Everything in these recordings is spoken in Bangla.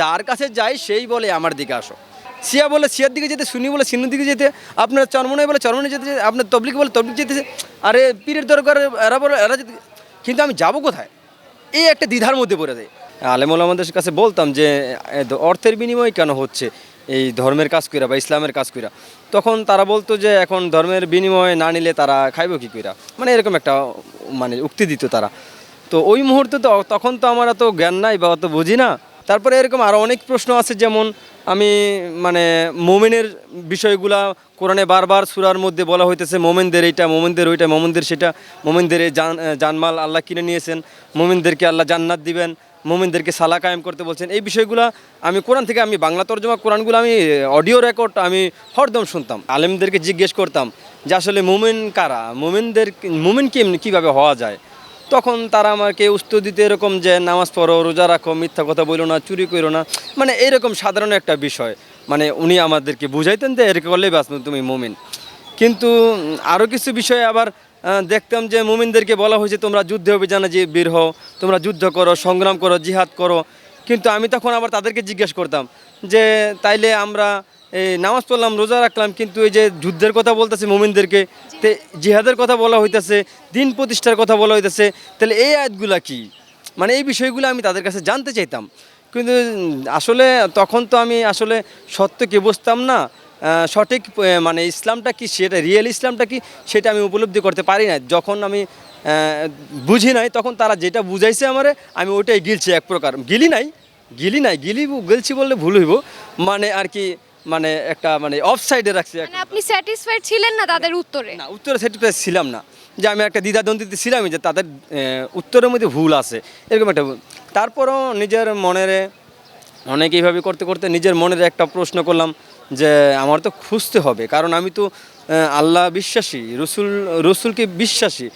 যার কাছে যাই, সেই বলে আমার দিকে আসো। সিয়া বলে, সিয়ার দিকে যেতে সুনি বলে সিনুর দিকে যেতে, আপনার চরমনে বলে চরমনে যেতে আপনার তবলিক বলে, তবলিক যেতেছে আরে পীরের দরকার এরা বলে, এরা যেতে, কিন্তু আমি যাব কোথায়? এই একটা দ্বিধার মধ্যে পড়ে যায়। আলেমুল আমাদের কাছে বলতাম যে অর্থের বিনিময় কেন হচ্ছে? এই ধর্মের কাজ কইরা বা ইসলামের কাজ কইরা। তখন তারা বলতো যে, এখন ধর্মের বিনিময়ে না নিলে তারা খাইব কি কইরা? মানে এরকম একটা মানে উক্তি দিত তারা। তো ওই মুহূর্তে তো তখন তো আমার অত জ্ঞান নাই বা অত বুঝি না। তারপরে এরকম আরও অনেক প্রশ্ন আছে, যেমন আমি মানে মোমেনের বিষয়গুলা কোরআনে বারবার সুরার মধ্যে বলা হইতেছে, মোমেনদের এইটা, মোমেনদের ওইটা, মোমেনদের সেটা, মোমেনদের জান জানমাল আল্লাহ কিনে নিয়েছেন, মোমেনদেরকে আল্লাহ জান্নাত দিবেন, মোমেনদেরকে সালা কায়েম করতে বলছেন। এই বিষয়গুলো আমি কোরআন থেকে, আমি বাংলা তর্জমা কোরআনগুলো আমি অডিও রেকর্ড আমি হরদম শুনতাম। আলেমদেরকে জিজ্ঞেস করতাম যে আসলে মোমেন কারা? মোমেনদের, মোমেন কি কীভাবে হওয়া যায়? তখন তারা আমাকে উত্তর দিতে এরকম যে, নামাজ পড়ো, রোজা রাখো, মিথ্যা কথা বলো না, চুরি করো না। মানে এরকম সাধারণ একটা বিষয়। মানে উনি আমাদেরকে বুঝাইতেন যে, এরকম করলেই বাস তুমি মোমিন। কিন্তু আরও কিছু বিষয়ে আবার দেখতাম যে, মুমিনদেরকে বলা হয়েছে, তোমরা যুদ্ধ অভিযানে যে বীর হও, তোমরা যুদ্ধ করো, সংগ্রাম করো, জিহাদ করো। কিন্তু আমি তখন আবার তাদেরকে জিজ্ঞেস করতাম যে, তাইলে আমরা নামাজ পড়লাম রোজা রাখলাম কিন্তু এই যে যুদ্ধের কথা বলতেছে মোমিনদেরকে তে জিহাদের কথা বলা হইতেছে দিন প্রতিষ্ঠার কথা বলা হইতেছে তাহলে এই আয়াতগুলা কি? মানে এই বিষয়গুলো আমি তাদের কাছে জানতে চাইতাম। কিন্তু আসলে তখন তো আমি আসলে সত্যকে বুঝতাম না সঠিক মানে ইসলামটা কি সেটা রিয়েল ইসলামটা কি সেটা আমি উপলব্ধি করতে পারি না যখন আমি বুঝি নাই তখন তারা যেটা বুঝাইছে আমারে আমি ওইটাই গিলছি এক প্রকার। গিলি নাই গিলি নাই গিলি গেলছি বললে ভুল হইব। মানে আর কি মানে একটা মানে অফ সাইডে রাখছি মানে আপনি স্যাটিসফাইড ছিলেন না তাদের উত্তরে? না উত্তরে স্যাটিসফাই ছিলাম না। যে আমি একটা দ্বিধাদ্বন্দ্বিতে ছিলামই যে তাদের উত্তরের মধ্যে ভুল আছে এরকম একটা। তারপরও নিজের মনের অনেক এইভাবে করতে করতে নিজের মনের একটা প্রশ্ন করলাম যে আমার তো খুঁজতে হবে। কারণ আমি তো আল্লাহ বিশ্বাসী রসুল রসুলকে বিশ্বাসী।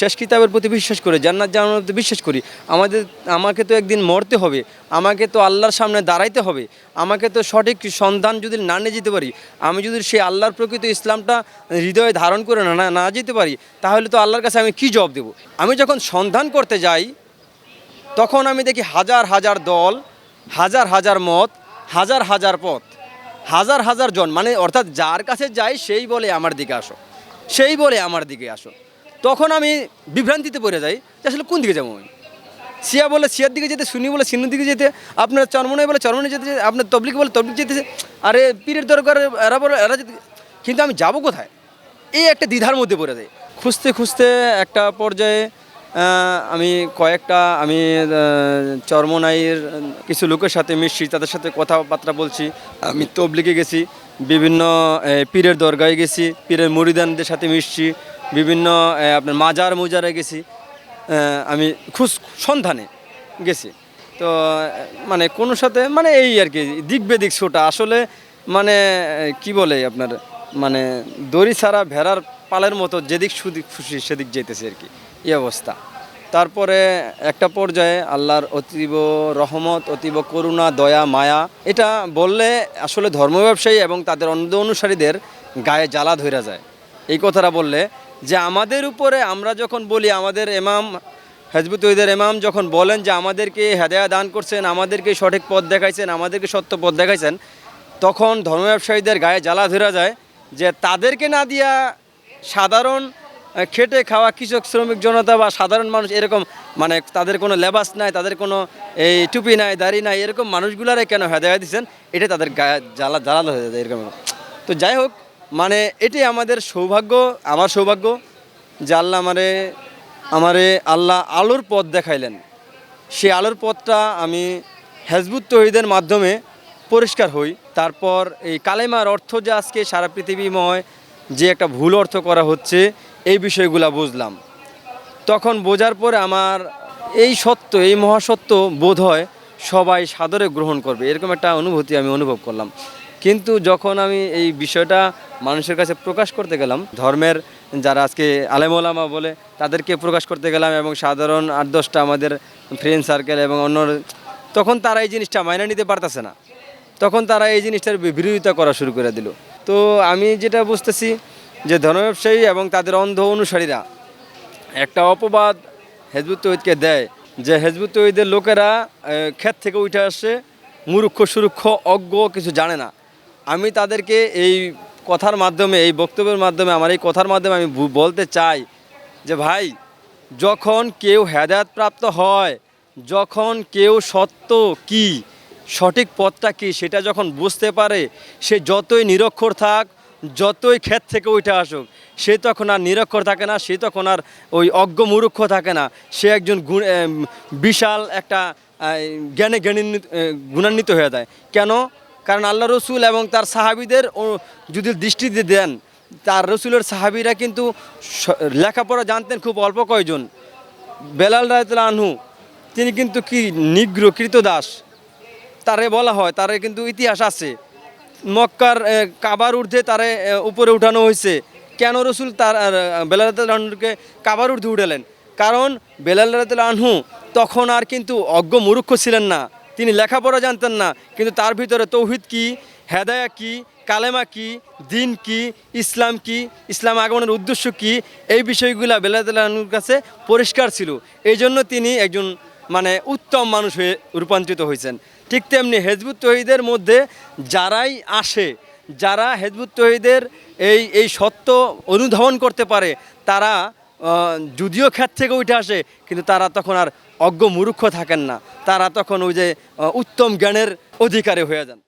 শেষ কিতাবের প্রতি বিশ্বাস করি, জান্নাত জানার প্রতি বিশ্বাস করি। আমাদের, আমাকে তো একদিন মরতে হবে, আমাকে তো আল্লাহর সামনে দাঁড়াইতে হবে, আমাকে তো সঠিক সন্ধান যদি না নিয়ে যেতে পারি, আমি যদি সেই আল্লাহর প্রকৃত ইসলামটা হৃদয়ে ধারণ করে না না যেতে পারি, তাহলে তো আল্লাহর কাছে আমি কী জবাব দেবো? আমি যখন সন্ধান করতে যাই, তখন আমি দেখি হাজার হাজার দল, হাজার হাজার মত, হাজার হাজার পথ, হাজার হাজার জন মানে অর্থাৎ যার কাছে যাই, সেই বলে আমার দিকে আসো, সেই বলে আমার দিকে আসো। তখন আমি বিভ্রান্তিতে পড়ে যাই যে আসলে কোন দিকে যাব আমি? সিয়া বলে সিয়ার দিকে যেতে সুনি বলে সিনুর দিকে যেতে, আপনার চরমনে বলে চরমনে যেতে, আপনার তবলিক বলে তবলিক যেতেছে আরে পীরের দরকার এরা বলে, এরা যেতে, কিন্তু আমি যাব কোথায়? এই একটা দ্বিধার মধ্যে পড়ে যায় খুঁজতে খুঁজতে একটা পর্যায়ে আমি কয়েকটা, আমি চরমনাইয়ের কিছু লোকের সাথে মিশছি, তাদের সাথে কথাবার্তা বলছি। আমি তবলিকে গেছি, বিভিন্ন পীরের দরগায় গেছি, পীরের মরিদানদের সাথে মিশছি বিভিন্ন আপনার মাজার মুজারে গেছি আমি খুশ সন্ধানে গেছি। তো মানে কোনো সাথে মানে এই আর কি দিক বেদিক ছোটা আসলে মানে কি বলে আপনার মানে দড়ি ছাড়া ভেড়ার পালের মতো যেদিক সুদিক খুশি সেদিক যেতেছে আর কি, এই অবস্থা। তারপরে একটা পর্যায়ে আল্লাহর অতীব রহমত, অতীব করুণা, দয়া, মায়া, এটা বললে আসলে ধর্ম ব্যবসায়ী এবং তাদের অন্ধ অনুসারীদের গায়ে জ্বালা ধরে যায়। এই কথাটা বললে যে আমাদের উপরে আমরা যখন বলি, আমাদের এমাম হেজবুত ওইদের এমাম যখন বলেন যে আমাদেরকে হেদায়া দান করছেন, আমাদেরকে সঠিক পথ দেখাইছেন, আমাদেরকে সত্য পথ দেখাইছেন, তখন ধর্ম ব্যবসায়ীদের গায়ে জ্বালা ধরা যায় যে তাদেরকে না দিয়া সাধারণ খেটে খাওয়া কৃষক, শ্রমিক জনতা বা সাধারণ মানুষ এরকম মানে তাদের কোনো লেবাস নাই, তাদের কোনো এই টুপি নাই, দাড়ি নাই, এরকম মানুষগুলারে কেন হেদায়া দিচ্ছেন এটা তাদের গায়ে জ্বালা জ্বালালো হয়ে যায় এরকম। তো যাই হোক মানে এটি আমাদের সৌভাগ্য, আমার সৌভাগ্য যে আল্লাহ আমারে আমারে আল্লাহ আলোর পথ দেখাইলেন। সেই আলোর পথটা আমি হেজবুত তহিদের মাধ্যমে পরিষ্কার হই। তারপর এই কালেমার অর্থ যে আজকে সারা পৃথিবীময় যে একটা ভুল অর্থ করা হচ্ছে, এই বিষয়গুলো বুঝলাম। তখন বোঝার পরে আমার এই সত্য, এই মহাসত্য বোধ হয় সবাই সাদরে গ্রহণ করবে। এরকম একটা অনুভূতি আমি অনুভব করলাম। কিন্তু যখন আমি এই বিষয়টা মানুষের কাছে প্রকাশ করতে গেলাম, ধর্মের যারা আজকে আলেমোলামা বলে তাদেরকে প্রকাশ করতে গেলাম এবং সাধারণ আট দশটা আমাদের ফ্রেন্ড সার্কেল এবং অন্য তখন তারা এই জিনিসটা মাইনে নিতে পারতেছে না। তখন তারা এই জিনিসটার বিরোধিতা করা শুরু করে দিল। তো আমি যেটা বুঝতেছি যে ধর্ম ব্যবসায়ী এবং তাদের অন্ধ অনুসারীরা একটা অপবাদ হেজবুত তৈদকে দেয় যে হেজবুত তৈদের লোকেরা ক্ষেত থেকে উঠে আসছে মূর্খ, সুরুক্ষ, অজ্ঞ, কিছু জানে না। আমি তাদেরকে এই কথার মাধ্যমে এই বক্তব্যের মাধ্যমে আমার এই কথার মাধ্যমে আমি বলতে চাই যে ভাই যখন কেউ হেদায়ত প্রাপ্ত হয় যখন কেউ সত্য কি সঠিক পথটা কি সেটা যখন বুঝতে পারে সে যতই নিরক্ষর থাক যতই ক্ষেত থেকে উঠে আসুক সে তখন আর নিরক্ষর থাকে না সে তখন আর ওই অজ্ঞ মূর্খ থাকে না। সে একজন বিশাল একটা জ্ঞানে আহ, গুণান্বিত হয়ে যায়। কেন? কারণ আল্লাহ রসুল এবং তার সাহাবিদের যদি দৃষ্টি দিয়ে দেন, তার রসুলের সাহাবিরা কিন্তু লেখাপড়া জানতেন খুব অল্প কয়জন। বেলাল রায়তুল আনহু, তিনি কিন্তু কি নিগ্র কৃতদাস। তারে বলা হয়, তারে কিন্তু ইতিহাস আছে। মক্কার কাবার ঊর্ধ্বে তারে উপরে উঠানো হয়েছে। কেন রসুল তার বেলাল রায়তুল আনহুকে কাবার ঊর্ধ্বে উঠালেন? কারণ বেলাল রায়তুল আনহু তখন আর কিন্তু অজ্ঞ মূর্খ ছিলেন না। তিনি লেখাপড়া জানতেন না, কিন্তু তার ভিতরে তৌহিদ কি, হেদায়া কি, কালেমা কি, দিন কি, ইসলাম কি, ইসলাম আগমনের উদ্দেশ্য কি, এই বিষয়গুলো বেলাদুল্লাহর কাছে পরিষ্কার ছিল। এই জন্য তিনি একজন মানে উত্তম মানুষ হয়ে রূপান্তরিত হয়েছেন। ঠিক তেমনি হেজবুত তহিদের মধ্যে যারাই আসে, যারা হেজবুত তহিদের এই এই সত্য অনুধাবন করতে পারে, তারা যদিও ক্ষেত থেকে উঠে আসে, কিন্তু তারা তখন আর অজ্ঞ মূর্খ থাকেন না। তারা তখন ওই যে উত্তম জ্ঞানের অধিকারী হয়ে যান।